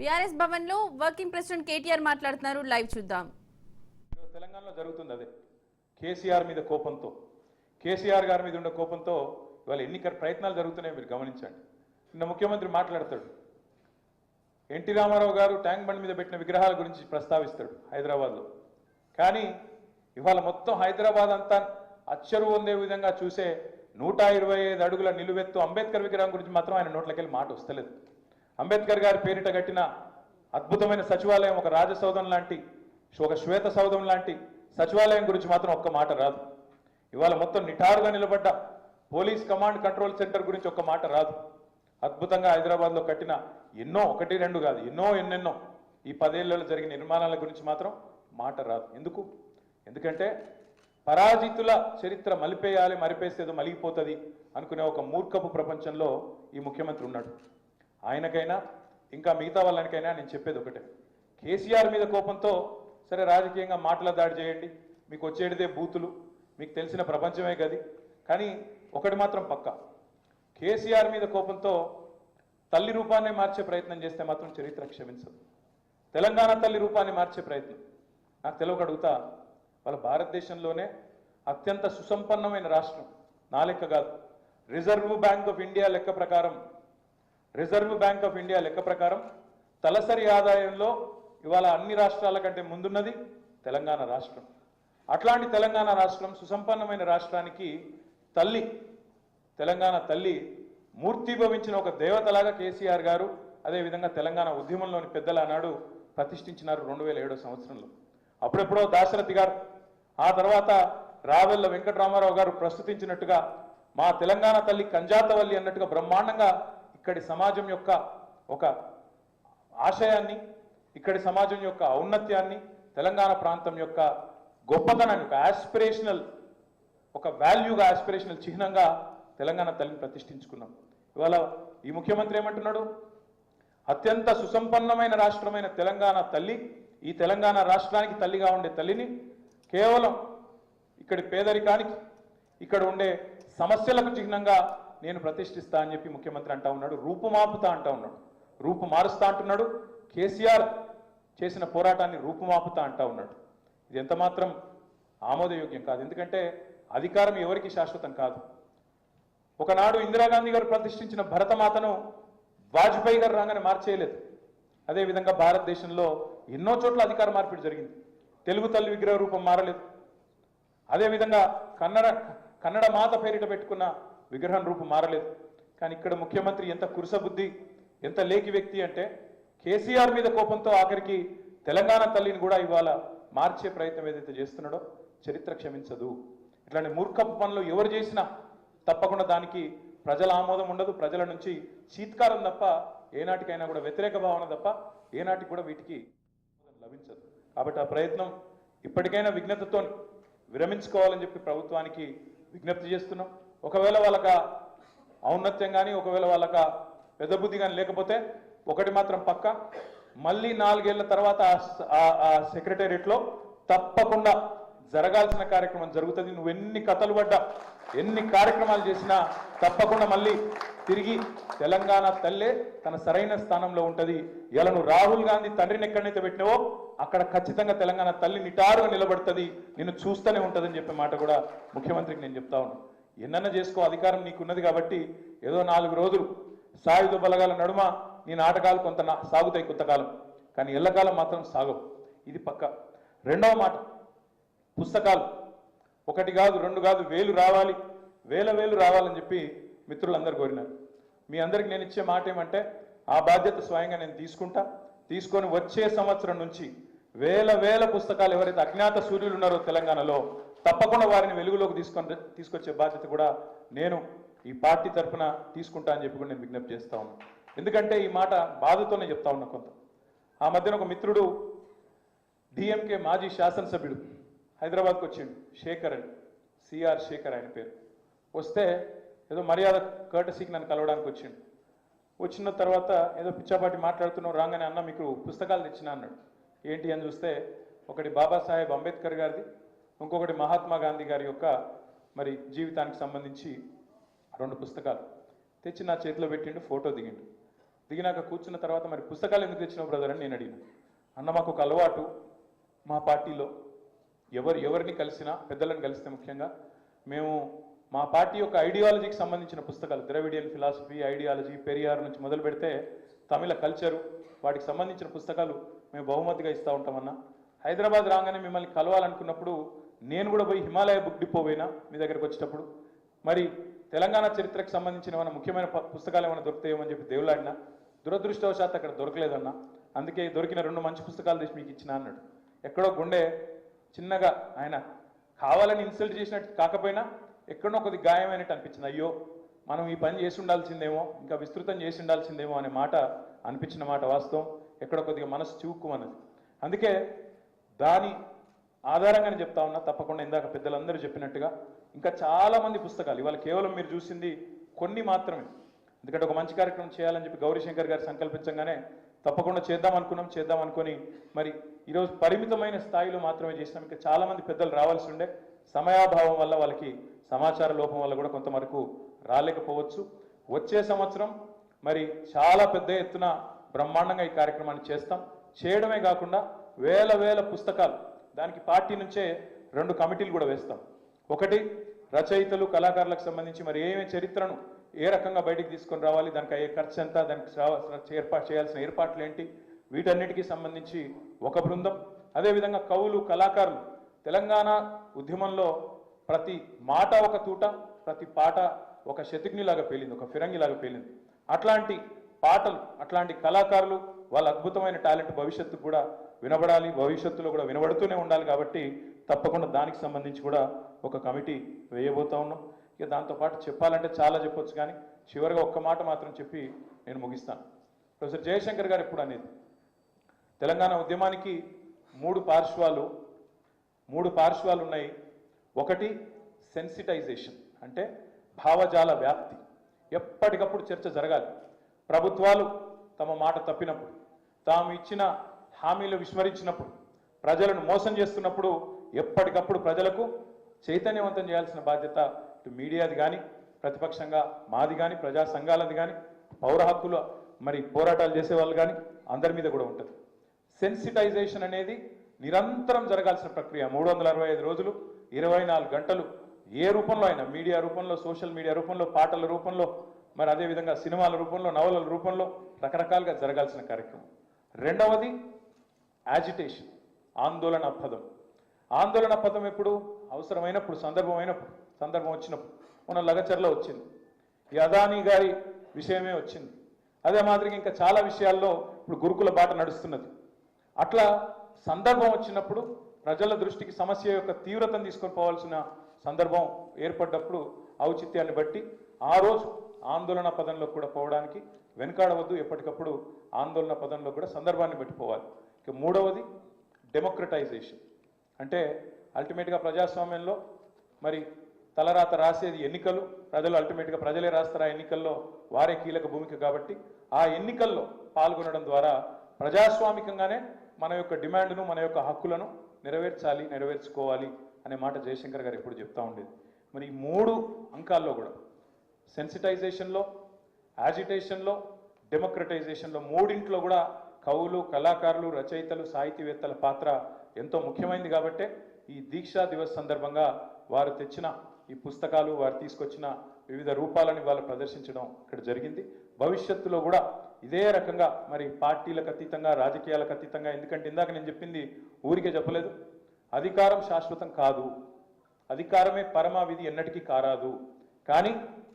BRS భవన్లో working president KTR మాట్లాడుతున్నారు. Live చూద్దాం. తెలంగాణలో జరుగుతుంది అదే. కేసీఆర్ మీద కోపంతో కేసీఆర్ గారి మీద ఉండే కోపంతో ఇవాళ ఎన్నికల ప్రయత్నాలు జరుగుతున్నాయి మీరు గమనించండి. నిన్న ముఖ్యమంత్రి మాట్లాడతాడు. ఎన్టీ రామారావు గారు ట్యాంక్ బండ్ మీద పెట్టిన విగ్రహాల గురించి ప్రస్తావిస్తాడు హైదరాబాద్లో. కానీ ఇవాళ మొత్తం హైదరాబాద్ అంతా అచ్చరు పొందే విధంగా చూసే నూట ఇరవై ఐదు అడుగుల నిలువెత్తు అంబేద్కర్ విగ్రహం గురించి మాత్రం ఆయన నోట్లకెళ్ళి మాట వస్తలేదు. అంబేద్కర్ గారి పేరిట కట్టిన అద్భుతమైన సచివాలయం ఒక రాజసౌధం లాంటి ఒక శ్వేత సౌధం లాంటి సచివాలయం గురించి మాత్రం ఒక్క మాట రాదు. ఇవాళ మొత్తం నిటారుగా నిలబడ్డ పోలీస్ కమాండ్ కంట్రోల్ సెంటర్ గురించి ఒక్క మాట రాదు. అద్భుతంగా హైదరాబాద్లో కట్టిన ఎన్నో ఒకటి రెండు కాదు ఎన్నో ఎన్నెన్నో ఈ పదేళ్ళలో జరిగిన నిర్మాణాల గురించి మాత్రం మాట రాదు. ఎందుకు? ఎందుకంటే పరాజితుల చరిత్ర మలిపేయాలి మరిపేసేదో మలిగిపోతుంది అనుకునే ఒక మూర్ఖపు ప్రపంచంలో ఈ ముఖ్యమంత్రి ఉన్నాడు. ఆయనకైనా ఇంకా మిగతా వాళ్ళనికైనా నేను చెప్పేది ఒకటే. కేసీఆర్ మీద కోపంతో సరే రాజకీయంగా మాటల దాడి చేయండి మీకు వచ్చేటిదే బూతులు మీకు తెలిసిన ప్రపంచమే గది. కానీ ఒకటి మాత్రం పక్కా. కేసీఆర్ మీద కోపంతో తల్లి రూపాన్ని మార్చే ప్రయత్నం చేస్తే మాత్రం చరిత్ర క్షమించదు. తెలంగాణ తల్లి రూపాన్ని మార్చే ప్రయత్నం. నాకు తెలియక అడుగుతా వాళ్ళ భారతదేశంలోనే అత్యంత సుసంపన్నమైన రాష్ట్రం నా లెక్క కాదు. రిజర్వ్ బ్యాంక్ ఆఫ్ ఇండియా లెక్క ప్రకారం రిజర్వ్ బ్యాంక్ ఆఫ్ ఇండియా లెక్క ప్రకారం తలసరి ఆదాయంలో ఇవాళ అన్ని రాష్ట్రాల కంటే ముందున్నది తెలంగాణ రాష్ట్రం. అట్లాంటి తెలంగాణ రాష్ట్రం సుసంపన్నమైన రాష్ట్రానికి తల్లి తెలంగాణ తల్లి మూర్తిభవించిన ఒక దేవతలాగా కేసీఆర్ గారు అదేవిధంగా తెలంగాణ ఉద్యమంలోని పెద్దల ఆనాడు ప్రతిష్ఠించినారు రెండు వేల ఏడో సంవత్సరంలో. అప్పుడెప్పుడో దాశరథి గారు ఆ తర్వాత రావెల్ల వెంకటరామారావు గారు ప్రస్తుతించినట్టుగా మా తెలంగాణ తల్లి కంజాతవల్లి అన్నట్టుగా బ్రహ్మాండంగా ఇక్కడి సమాజం యొక్క ఒక ఆశయాన్ని ఇక్కడి సమాజం యొక్క ఔన్నత్యాన్ని తెలంగాణ ప్రాంతం యొక్క గొప్పతనాన్ని ఒక ఆస్పిరేషనల్ ఒక వాల్యూగా ఆస్పిరేషనల్ చిహ్నంగా తెలంగాణ తల్లిని ప్రతిష్ఠించుకున్నాం. ఇవాళ ఈ ముఖ్యమంత్రి ఏమంటున్నాడు? అత్యంత సుసంపన్నమైన రాష్ట్రమైన తెలంగాణ తల్లి ఈ తెలంగాణ రాష్ట్రానికి తల్లిగా ఉండే తల్లిని కేవలం ఇక్కడి పేదరికానికి ఇక్కడ ఉండే సమస్యలకు చిహ్నంగా నేను ప్రతిష్ఠిస్తా అని చెప్పి ముఖ్యమంత్రి అంటా ఉన్నాడు రూపుమాపుతా అంటా ఉన్నాడు. రూపు మారుస్తా అంటున్నాడు కేసీఆర్ చేసిన పోరాటాన్ని రూపుమాపుతా అంటా ఉన్నాడు. ఇది ఎంత మాత్రం ఆమోదయోగ్యం కాదు. ఎందుకంటే అధికారం ఎవరికి శాశ్వతం కాదు. ఒకనాడు ఇందిరాగాంధీ గారు ప్రతిష్ఠించిన భరతమాతను వాజ్పేయి గారు రాగానే మార్చేయలేదు. అదేవిధంగా భారతదేశంలో ఎన్నో చోట్ల అధికార మార్పిడి జరిగింది. తెలుగు తల్లి విగ్రహ రూపం మారలేదు. అదేవిధంగా కన్నడ కన్నడ మాత పేరిట పెట్టుకున్న విగ్రహం రూపు మారలేదు. కానీ ఇక్కడ ముఖ్యమంత్రి ఎంత కురుసబుద్ధి ఎంత లేకి వ్యక్తి అంటే కేసీఆర్ మీద కోపంతో ఆఖరికి తెలంగాణ తల్లిని కూడా ఇవాళ మార్చే ప్రయత్నం ఏదైతే చేస్తున్నాడో చరిత్ర క్షమించదు. ఇట్లాంటి మూర్ఖపు పనులు ఎవరు చేసినా తప్పకుండా దానికి ప్రజల ఆమోదం ఉండదు. ప్రజల నుంచి చీత్కారం తప్ప ఏనాటికైనా కూడా వ్యతిరేక భావన తప్ప ఏనాటికి కూడా వీటికి లభించదు. కాబట్టి ఆ ప్రయత్నం ఇప్పటికైనా విఘ్నతతో విరమించుకోవాలని చెప్పి ప్రభుత్వానికి విజ్ఞప్తి చేస్తున్నాం. ఒకవేళ వాళ్ళక ఔన్నత్యం కానీ ఒకవేళ వాళ్ళక పెద్ద బుద్ధి కానీ లేకపోతే ఒకటి మాత్రం పక్క. మళ్ళీ నాలుగేళ్ళ తర్వాత ఆ- ఆ- సెక్రటేరియట్లో తప్పకుండా జరగాల్సిన కార్యక్రమం జరుగుతుంది. నువ్వు ఎన్ని కథలు పడ్డా ఎన్ని కార్యక్రమాలు చేసినా తప్పకుండా మళ్ళీ తిరిగి తెలంగాణ తల్లే తన సరైన స్థానంలో ఉంటుంది. ఇలా నువ్వు రాహుల్ గాంధీ తండ్రిని ఎక్కడైతే పెట్టినావో అక్కడ ఖచ్చితంగా తెలంగాణ తల్లి నిటారుగా నిలబడుతుంది. నిన్ను చూస్తూనే ఉంటుందని చెప్పే మాట కూడా ముఖ్యమంత్రికి నేను చెప్తా ఉన్నాను ఎన్నన్నా చేసుకో అధికారం నీకున్నది కాబట్టి ఏదో నాలుగు రోజులు సాయుధ బలగాల నడుమ నీ నాటకాలు కొంత సాగుతాయి కొంతకాలం. కానీ ఎల్లకాలం మాత్రం సాగవు. ఇది పక్క. రెండవ మాట. పుస్తకాలు. ఒకటి కాదు రెండు కాదు వేలు రావాలి. వేల వేలు రావాలని చెప్పి మిత్రులందరూ కోరినారు. మీ అందరికి నేను ఇచ్చే మాట ఏమంటే ఆ బాధ్యత స్వయంగా నేను తీసుకుంటా. తీసుకొని వచ్చే సంవత్సరం నుంచి వేల వేల పుస్తకాలు ఎవరైతే అజ్ఞాత సూర్యులు ఉన్నారో తెలంగాణలో తప్పకుండా వారిని వెలుగులోకి తీసుకొని తీసుకొచ్చే బాధ్యత కూడా నేను ఈ పార్టీ తరఫున తీసుకుంటా అని చెప్పి కూడా నేను విజ్ఞప్తి చేస్తా ఉన్నాను ఎందుకంటే ఈ మాట బాధతోనే చెప్తా ఉన్నా కొంత. ఆ మధ్యన ఒక మిత్రుడు డిఎంకే మాజీ శాసనసభ్యుడు హైదరాబాద్కి వచ్చిండు శేఖర్ అని. సిఆర్ శేఖర్ ఆయన పేరు. వస్తే ఏదో మర్యాద కర్టసీకి నన్ను కలవడానికి వచ్చిండు. వచ్చిన తర్వాత ఏదో పిచ్చాపాటి మాట్లాడుతున్నావు రాగానే అన్న మీకు పుస్తకాలు తెచ్చిన అన్నాడు. ఏంటి అని చూస్తే ఒకటి బాబాసాహెబ్ అంబేద్కర్ గారిది ఇంకొకటి మహాత్మా గాంధీ గారి యొక్క మరి జీవితానికి సంబంధించి రెండు పుస్తకాలు. తెచ్చి నా చేతిలో పెట్టిండు ఫోటో దిగిండు. దిగినాక కూర్చున్న తర్వాత మరి పుస్తకాలు ఎందుకు తెచ్చినావు బ్రదర్ అని నేను అడిగిన. అన్న మాకు ఒక అలవాటు. మా పార్టీలో ఎవరు ఎవరిని కలిసినా పెద్దలను కలిస్తే ముఖ్యంగా మేము మా పార్టీ యొక్క ఐడియాలజీకి సంబంధించిన పుస్తకాలు ద్రవిడియన్ ఫిలాసఫీ ఐడియాలజీ పెరియార్ నుంచి మొదలు పెడితే తమిళ కల్చరు వాటికి సంబంధించిన పుస్తకాలు మేము బహుమతిగా ఇస్తూ ఉంటామన్నా. హైదరాబాద్ రాగానే మిమ్మల్ని కలవాలనుకున్నప్పుడు నేను కూడా పోయి హిమాలయ బుక్ డిపో పోయినా మీ దగ్గరకు వచ్చేటప్పుడు. మరి తెలంగాణ చరిత్రకు సంబంధించిన ఏమైనా ముఖ్యమైన పుస్తకాలు ఏమైనా దొరుకుతాయేమని అని చెప్పి దేవులాడినా దురదృష్టవశాత్తు అక్కడ దొరకలేదన్నా. అందుకే దొరికిన రెండు మంచి పుస్తకాలు తెచ్చి మీకు ఇచ్చిన అన్నాడు. ఎక్కడో గుండె చిన్నగా ఆయన కావాలని ఇన్సల్ట్ చేసినట్టు కాకపోయినా ఎక్కడో కొద్ది గాయమైనట్టు అనిపించింది. అయ్యో మనం ఈ పని చేసి ఉండాల్సిందేమో ఇంకా విస్తృతం చేసి ఉండాల్సిందేమో అనే మాట అనిపించిన మాట వాస్తవం. ఎక్కడో కొద్దిగా మనసు చూక్కుమన్నది అందుకే దాని ఆధారంగానే చెప్తా ఉన్నా తప్పకుండా ఇందాక పెద్దలందరూ చెప్పినట్టుగా ఇంకా చాలా మంది పుస్తకాలు ఇవాళ కేవలం మీరు చూసింది కొన్ని మాత్రమే. ఎందుకంటే ఒక మంచి కార్యక్రమం చేయాలని చెప్పి గౌరీశంకర్ గారు సంకల్పించగానే తప్పకుండా చేద్దాం అనుకున్నాం చేద్దాం అనుకుని మరి ఈరోజు పరిమితమైన స్థాయిలో మాత్రమే చేసినాం. ఇంకా చాలా మంది పెద్దలు రావాల్సి ఉండే సమయాభావం వల్ల వాళ్ళకి సమాచార లోపం వల్ల కూడా కొంతవరకు రాలేకపోవచ్చు. వచ్చే సంవత్సరం మరి చాలా పెద్ద ఎత్తున బ్రహ్మాండంగా ఈ కార్యక్రమాన్ని చేస్తాం. చేయడమే కాకుండా వేల వేల పుస్తకాలు దానికి పార్టీ నుంచే రెండు కమిటీలు కూడా వేస్తాం. ఒకటి రచయితలు కళాకారులకు సంబంధించి మరి ఏమే చరిత్రను ఏ రకంగా బయటికి తీసుకొని రావాలి దానికి అయ్యే ఖర్చు ఎంత దానికి ఏర్పాటు చేయాల్సిన ఏర్పాట్లు ఏంటి వీటన్నిటికీ సంబంధించి ఒక బృందం. అదేవిధంగా కవులు కళాకారులు తెలంగాణ ఉద్యమంలో ప్రతి మాట ఒక తూట ప్రతి పాట ఒక శతజ్ఞిలాగా పేలింది ఒక ఫిరంగిలాగా పేలింది. అట్లాంటి పాటలు అట్లాంటి కళాకారులు వాళ్ళ అద్భుతమైన టాలెంట్ భవిష్యత్తు కూడా వినబడాలి భవిష్యత్తులో కూడా వినబడుతూనే ఉండాలి కాబట్టి తప్పకుండా దానికి సంబంధించి కూడా ఒక కమిటీ వేయబోతా ఉన్నాం. ఇక దాంతోపాటు చెప్పాలంటే చాలా చెప్పొచ్చు కానీ చివరిగా ఒక్క మాట మాత్రం చెప్పి నేను ముగిస్తాను. ప్రొఫెసర్ జయశంకర్ గారు ఎప్పుడు అనేది? తెలంగాణ ఉద్యమానికి మూడు పార్శ్వాలు మూడు పార్శ్వాలు ఉన్నాయి. ఒకటి సెన్సిటైజేషన్ అంటే భావజాల వ్యాప్తి. ఎప్పటికప్పుడు చర్చ జరగాలి. ప్రభుత్వాలు తమ మాట తప్పినప్పుడు తాము ఇచ్చిన హామీలు విస్మరించినప్పుడు ప్రజలను మోసం చేస్తున్నప్పుడు ఎప్పటికప్పుడు ప్రజలకు చైతన్యవంతం చేయాల్సిన బాధ్యత ఇటు మీడియాది కానీ ప్రతిపక్షంగా మాది కానీ ప్రజా సంఘాలది కానీ పౌర హక్కుల మరి పోరాటాలు చేసే వాళ్ళు కానీ అందరి మీద కూడా ఉంటుంది. సెన్సిటైజేషన్ అనేది నిరంతరం జరగాల్సిన ప్రక్రియ. మూడు వందల అరవై ఐదు రోజులు ఇరవై నాలుగు గంటలు ఏ రూపంలో అయినా మీడియా రూపంలో సోషల్ మీడియా రూపంలో పాటల రూపంలో మరి అదేవిధంగా సినిమాల రూపంలో నవలల రూపంలో రకరకాలుగా జరగాల్సిన కార్యక్రమం. రెండవది యాజిటేషన్ ఆందోళన పదం ఆందోళన పదం ఎప్పుడు? అవసరమైనప్పుడు సందర్భమైనప్పుడు సందర్భం వచ్చినప్పుడు. మన లగచర్లో వచ్చింది. ఈ అదానీ గారి విషయమే వచ్చింది. అదే మాదిరిగా ఇంకా చాలా విషయాల్లో ఇప్పుడు గురుకుల బాట నడుస్తున్నది. అట్లా సందర్భం వచ్చినప్పుడు ప్రజల దృష్టికి సమస్య యొక్క తీవ్రతను తీసుకొని పోవాల్సిన సందర్భం ఏర్పడ్డప్పుడు ఔచిత్యాన్ని బట్టి ఆ రోజు ఆందోళన పదంలో కూడా పోవడానికి వెనుకాడవద్దు ఎప్పటికప్పుడు ఆందోళన పదంలో కూడా సందర్భాన్ని పెట్టుకోవాలి. ఇక మూడవది డెమోక్రటైజేషన్. అంటే అల్టిమేట్గా ప్రజాస్వామ్యంలో మరి తలరాత రాసేది ఎన్నికలు ప్రజలు అల్టిమేట్గా ప్రజలే రాస్తారు ఆ ఎన్నికల్లో వారే కీలక భూమిక కాబట్టి ఆ ఎన్నికల్లో పాల్గొనడం ద్వారా ప్రజాస్వామికంగానే మన యొక్క డిమాండ్ను మన యొక్క హక్కులను నెరవేర్చాలి నెరవేర్చుకోవాలి అనే మాట జయశంకర్ గారు ఎప్పుడు చెప్తా ఉండేది. మరి ఈ మూడు అంకాల్లో కూడా సెన్సిటైజేషన్లో యాజిటేషన్లో డెమోక్రటైజేషన్లో మూడింట్లో కూడా కవులు కళాకారులు రచయితలు సాహితీవేత్తల పాత్ర ఎంతో ముఖ్యమైనది కాబట్టే ఈ దీక్షా దివస్ సందర్భంగా వారు తెచ్చిన ఈ పుస్తకాలు వారు తీసుకొచ్చిన వివిధ రూపాలను వాళ్ళు ప్రదర్శించడం ఇక్కడ జరిగింది. భవిష్యత్తులో కూడా ఇదే రకంగా మరి పార్టీలకు అతీతంగా రాజకీయాలకు అతీతంగా ఎందుకంటే ఇందాక నేను చెప్పింది ఊరికే చెప్పలేదు అధికారం శాశ్వతం కాదు అధికారమే పరమావిధి ఎన్నటికీ కారాదు. కానీ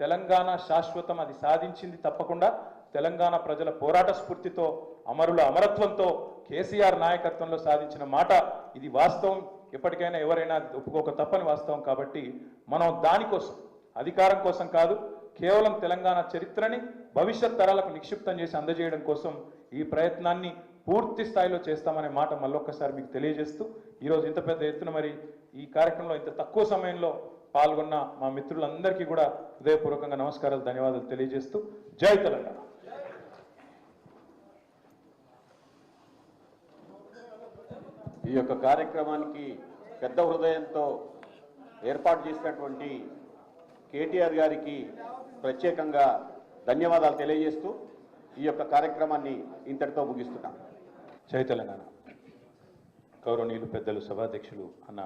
తెలంగాణ శాశ్వతం అది సాధించింది తప్పకుండా. తెలంగాణ ప్రజల పోరాట స్ఫూర్తితో అమరుల అమరత్వంతో కేసీఆర్ నాయకత్వంలో సాధించిన మాట ఇది వాస్తవం. ఎప్పటికైనా ఎవరైనా ఒప్పుకోక తప్పని వాస్తవం కాబట్టి మనం దానికోసం అధికారం కోసం కాదు కేవలం తెలంగాణ చరిత్రని భవిష్యత్ తరాలకు నిక్షిప్తం చేసి అందజేయడం కోసం ఈ ప్రయత్నాన్ని పూర్తి స్థాయిలో చేస్తామనే మాట మళ్ళొక్కసారి మీకు తెలియజేస్తూ ఈరోజు ఇంత పెద్ద ఎత్తున మరి ఈ కార్యక్రమంలో ఇంత తక్కువ సమయంలో పాల్గొన్న మా మిత్రులందరికీ కూడా హృదయపూర్వకంగా నమస్కారాలు ధన్యవాదాలు తెలియజేస్తూ జై తెలంగాణ. ఈ యొక్క కార్యక్రమానికి పెద్ద హృదయంతో ఏర్పాటు చేసినటువంటి కేటీఆర్ గారికి ప్రత్యేకంగా ధన్యవాదాలు తెలియజేస్తూ ఈ యొక్క కార్యక్రమాన్ని ఇంతటితో ముగిస్తున్నాం. జై తెలంగాణ. గౌరవనీయులు పెద్దలు సభాధ్యక్షులు అన్న